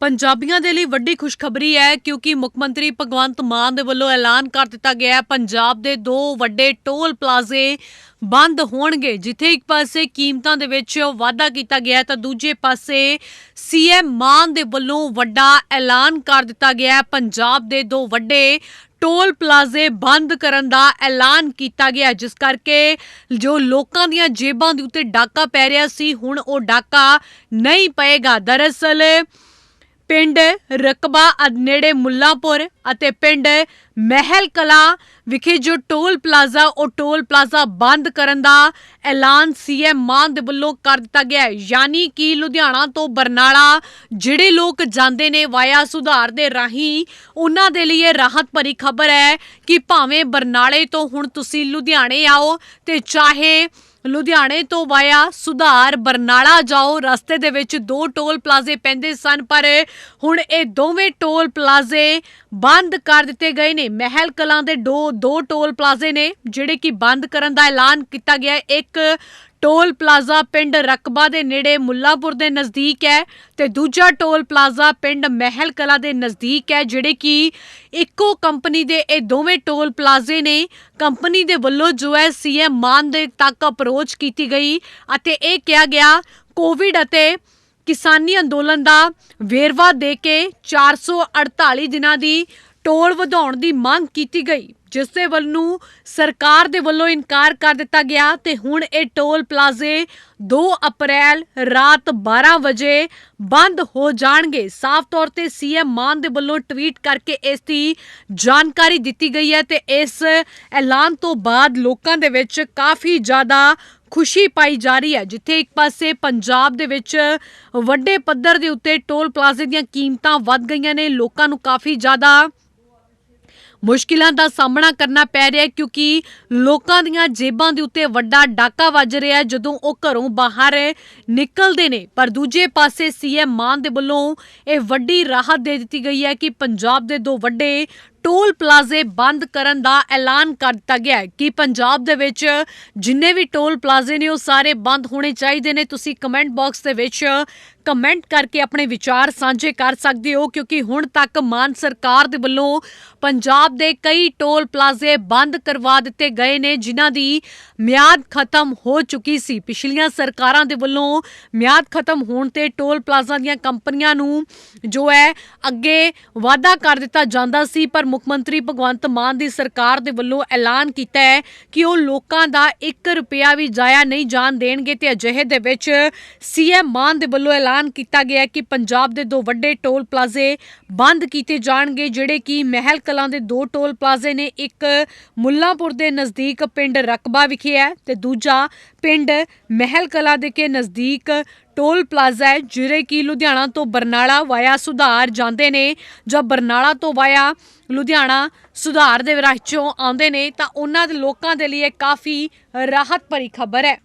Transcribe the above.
ਪੰਜਾਬੀਆਂ ਦੇ ਲਈ ਵੱਡੀ ਖੁਸ਼ਖਬਰੀ ਹੈ ਕਿਉਂਕਿ ਮੁੱਖ ਮੰਤਰੀ ਭਗਵੰਤ ਮਾਨ ਦੇ ਵੱਲੋਂ ਐਲਾਨ ਕਰ ਦਿੱਤਾ ਗਿਆ ਹੈ। ਪੰਜਾਬ ਦੇ ਦੋ ਵੱਡੇ ਟੋਲ ਪਲਾਜ਼ੇ ਬੰਦ ਹੋਣਗੇ, ਜਿੱਥੇ ਇੱਕ ਪਾਸੇ ਕੀਮਤਾਂ ਦੇ ਵਿੱਚ ਵਾਧਾ ਕੀਤਾ ਗਿਆ ਤਾਂ ਦੂਜੇ ਪਾਸੇ ਸੀਐਮ ਮਾਨ ਦੇ ਵੱਲੋਂ ਵੱਡਾ ਐਲਾਨ ਕਰ ਦਿੱਤਾ ਗਿਆ ਹੈ। ਪੰਜਾਬ ਦੇ ਦੋ ਵੱਡੇ ਟੋਲ ਪਲਾਜ਼ੇ ਬੰਦ ਕਰਨ ਦਾ ਐਲਾਨ ਕੀਤਾ ਗਿਆ ਜਿਸ ਕਰਕੇ ਜੋ ਲੋਕਾਂ ਦੀਆਂ ਜੇਬਾਂ ਦੇ ਉੱਤੇ ਡਾਕਾ ਪੈ ਰਿਹਾ ਸੀ, ਹੁਣ ਉਹ ਡਾਕਾ ਨਹੀਂ ਪਏਗਾ। ਦਰਅਸਲ ਪਿੰਡ ਰਕਬਾ ਨੇੜੇ ਮੁੱਲਾਂਪੁਰ ਅਤੇ ਪਿੰਡ ਮਹਿਲ ਕਲਾ ਵਿਖੇ ਜੋ ਟੋਲ ਪਲਾਜ਼ਾ, ਉਹ ਟੋਲ ਪਲਾਜ਼ਾ ਬੰਦ ਕਰਨ ਦਾ ਐਲਾਨ ਸੀਐਮ ਮਾਨ ਦੇ ਵੱਲੋਂ ਕਰ ਦਿੱਤਾ ਗਿਆ ਹੈ। ਯਾਨੀ ਕਿ ਲੁਧਿਆਣਾ ਤੋਂ ਬਰਨਾਲਾ, ਜਿਹੜੇ ਲੋਕ ਜਾਂਦੇ ਨੇ ਵਾਇਆ ਸੁਧਾਰ ਦੇ ਰਾਹੀਂ, ਉਹਨਾਂ ਦੇ ਲਈ ਇਹ ਰਾਹਤ ਭਰੀ ਖਬਰ ਹੈ ਕਿ ਭਾਵੇਂ ਬਰਨਾਲੇ ਤੋਂ ਹੁਣ ਤੁਸੀਂ ਲੁਧਿਆਣੇ ਆਓ ਤੇ ਚਾਹੇ ਲੁਧਿਆਣੇ ਤੋਂ ਵਾਇਆ ਸੁਧਾਰ, ਬਰਨਾਲਾ ਜਾਓ, ਰਸਤੇ ਦੇ ਵਿੱਚ ਦੋ ਟੋਲ ਪਲਾਜ਼ੇ ਪੈਂਦੇ ਸਨ, ਪਰ ਹੁਣ ਇਹ ਦੋਵੇਂ ਟੋਲ ਪਲਾਜ਼ੇ ਬੰਦ ਕਰ ਦਿੱਤੇ ਗਏ ਨੇ। ਮਹਿਲ ਕਲਾਂ ਦੇ ਦੋ ਦੋ ਟੋਲ ਪਲਾਜ਼ੇ ਨੇ, ਜਿਹੜੇ ਕਿ ਬੰਦ ਕਰਨ ਦਾ ਐਲਾਨ ਕੀਤਾ ਗਿਆ ਇੱਕ ਟੋਲ ਪਲਾਜ਼ਾ ਪਿੰਡ ਰਕਬਾ ਦੇ ਨੇੜੇ ਮੁੱਲਾਪੁਰ ਦੇ ਨਜ਼ਦੀਕ ਹੈ ਤੇ ਦੂਜਾ ਟੋਲ ਪਲਾਜ਼ਾ ਪਿੰਡ ਮਹਿਲ ਕਲਾ ਦੇ ਨਜ਼ਦੀਕ ਹੈ, ਜਿਹੜੇ ਕਿ ਇੱਕੋ ਕੰਪਨੀ ਦੇ ਇਹ ਦੋਵੇਂ ਟੋਲ ਪਲਾਜ਼ੇ ਨੇ। ਕੰਪਨੀ ਦੇ ਵੱਲੋਂ ਜੋ ਹੈ ਸੀਐਮ ਮਾਨ ਦੇ ਤੱਕ ਅਪਰੋਚ ਕੀਤੀ ਗਈ ਅਤੇ ਇਹ ਕਿਹਾ ਗਿਆ, ਕੋਵਿਡ ਅਤੇ ਕਿਸਾਨੀ ਅੰਦੋਲਨ ਦਾ ਵੇਰਵਾ ਦੇ ਕੇ 448 ਦਿਨਾਂ ਦੀ ਟੋਲ ਵਧਾਉਣ ਦੀ ਮੰਗ ਕੀਤੀ ਗਈ। ਜਿਸ ਦੇ ਵੱਲ ਨੂੰ ਸਰਕਾਰ ਦੇ ਵੱਲੋਂ ਇਨਕਾਰ ਕਰ ਦਿੱਤਾ ਗਿਆ ਤੇ ਹੁਣ ਇਹ ਟੋਲ ਪਲਾਜ਼ੇ 2 ਅਪ੍ਰੈਲ ਰਾਤ 12 ਵਜੇ ਬੰਦ ਹੋ ਜਾਣਗੇ। ਸਾਫ਼ ਤੌਰ ਤੇ ਸੀਐਮ ਮਾਨ ਦੇ ਵੱਲੋਂ ਟਵੀਟ ਕਰਕੇ ਇਸ ਦੀ ਜਾਣਕਾਰੀ ਦਿੱਤੀ ਗਈ ਹੈ ਤੇ ਇਸ ਐਲਾਨ ਤੋਂ ਬਾਅਦ ਲੋਕਾਂ ਦੇ ਵਿੱਚ ਕਾਫੀ ਜ਼ਿਆਦਾ ਖੁਸ਼ੀ ਪਾਈ ਜਾ ਰਹੀ ਹੈ। ਜਿੱਥੇ ਇੱਕ ਪਾਸੇ ਪੰਜਾਬ ਦੇ ਵਿੱਚ ਵੱਡੇ ਪੱਧਰ ਦੇ ਉੱਤੇ ਟੋਲ ਪਲਾਜ਼ੇ ਦੀਆਂ ਕੀਮਤਾਂ ਵੱਧ ਗਈਆਂ ਨੇ। ਲੋਕਾਂ ਨੂੰ ਕਾਫੀ ਜ਼ਿਆਦਾ ਮੁਸ਼ਕਿਲਾਂ ਦਾ ਸਾਹਮਣਾ ਕਰਨਾ ਪੈ ਰਿਹਾ ਹੈ ਕਿਉਂਕਿ ਲੋਕਾਂ ਦੀਆਂ ਜੇਬਾਂ ਦੇ ਉੱਤੇ ਵੱਡਾ ਡਾਕਾ ਵੱਜ ਰਿਹਾ ਹੈ। ਜਦੋਂ ਉਹ ਘਰੋਂ ਬਾਹਰ ਨਿਕਲਦੇ ਨੇ, ਪਰ ਦੂਜੇ ਪਾਸੇ ਸੀਐਮ ਮਾਨ ਦੇ ਵੱਲੋਂ ਇਹ ਵੱਡੀ ਰਾਹਤ ਦੇ ਦਿੱਤੀ ਗਈ ਹੈ ਕਿ ਪੰਜਾਬ ਦੇ ਦੋ ਵੱਡੇ ਟੋਲ ਪਲਾਜ਼ੇ ਬੰਦ ਕਰਨ ਦਾ ਐਲਾਨ ਕਰ ਦਿੱਤਾ ਗਿਆ ਹੈ। ਕਿ ਪੰਜਾਬ ਦੇ ਵਿੱਚ ਜਿੰਨੇ ਵੀ ਟੋਲ ਪਲਾਜ਼ੇ ਨੇ, ਉਹ ਸਾਰੇ ਬੰਦ ਹੋਣੇ ਚਾਹੀਦੇ ਨੇ? ਤੁਸੀਂ ਕਮੈਂਟ ਬਾਕਸ ਦੇ ਵਿੱਚ ਕਮੈਂਟ ਕਰਕੇ ਆਪਣੇ ਵਿਚਾਰ ਸਾਂਝੇ ਕਰ ਸਕਦੇ ਹੋ, ਕਿਉਂਕਿ ਹੁਣ ਤੱਕ ਮਾਨ ਸਰਕਾਰ ਦੇ ਵੱਲੋਂ ਪੰਜਾਬ ਦੇ ਕਈ ਟੋਲ ਪਲਾਜ਼ੇ ਬੰਦ ਕਰਵਾ ਦਿੱਤੇ ਗਏ ਨੇ, ਜਿਨ੍ਹਾਂ ਦੀ ਮਿਆਦ ਖਤਮ ਹੋ ਚੁੱਕੀ ਸੀ। ਪਿਛਲੀਆਂ ਸਰਕਾਰਾਂ ਦੇ ਵੱਲੋਂ ਮਿਆਦ ਖਤਮ ਹੋਣ ਤੇ ਟੋਲ ਪਲਾਜ਼ਾ ਦੀਆਂ ਕੰਪਨੀਆਂ ਨੂੰ ਜੋ ਹੈ ਅੱਗੇ ਵਾਅਦਾ ਕਰ ਦਿੱਤਾ ਜਾਂਦਾ ਸੀ, ਪਰ ਮੁੱਖ ਮੰਤਰੀ ਭਗਵੰਤ ਮਾਨ ਦੀ ਸਰਕਾਰ ਦੇ ਵੱਲੋਂ ਐਲਾਨ ਕੀਤਾ ਹੈ ਕਿ ਉਹ ਲੋਕਾਂ ਦਾ 1 ਰੁਪਿਆ ਵੀ ਜਾਇਆ ਨਹੀਂ ਜਾਣ ਦੇਣਗੇ ਤੇ ਅਜਿਹੇ ਦੇ ਵਿੱਚ ਸੀਐਮ ਮਾਨ ਦੇ ਵੱਲੋਂ ਐਲਾਨ ਕੀਤਾ ਗਿਆ ਕਿ ਪੰਜਾਬ ਦੇ ਦੋ ਵੱਡੇ ਟੋਲ ਪਲਾਜ਼ੇ ਬੰਦ ਕੀਤੇ ਜਾਣਗੇ, ਜਿਹੜੇ ਕਿ ਮਹਿਲ ਕਲਾਂ ਦੇ ਦੋ ਟੋਲ ਪਲਾਜ਼ੇ ਨੇ ਇੱਕ ਮੁੱਲਾਂਪੁਰ ਦੇ ਨਜ਼ਦੀਕ ਪਿੰਡ ਰਕਬਾ ਵਿਖੇ ਹੈ ਤੇ ਦੂਜਾ ਪਿੰਡ ਮਹਿਲ ਕਲਾਂ ਦੇ ਕੇ ਨਜ਼ਦੀਕ ਟੋਲ ਪਲਾਜ਼ਾ ਹੈ, ਜਿਹੜੇ ਕਿ ਲੁਧਿਆਣਾ ਤੋਂ ਬਰਨਾਲਾ ਵਾਇਆ ਸੁਧਾਰ ਜਾਂਦੇ ਨੇ। ਜਾਂ ਬਰਨਾਲਾ ਤੋਂ ਵਾਇਆ ਲੁਧਿਆਣਾ ਸੁਧਾਰ ਦੇ ਰਾਹ ਚੋਂ ਆਉਂਦੇ ਨੇ, ਤਾਂ ਉਹਨਾਂ ਦੇ ਲੋਕਾਂ ਦੇ ਲਈ ਇਹ ਕਾਫੀ ਰਾਹਤ ਭਰੀ ਖਬਰ ਹੈ।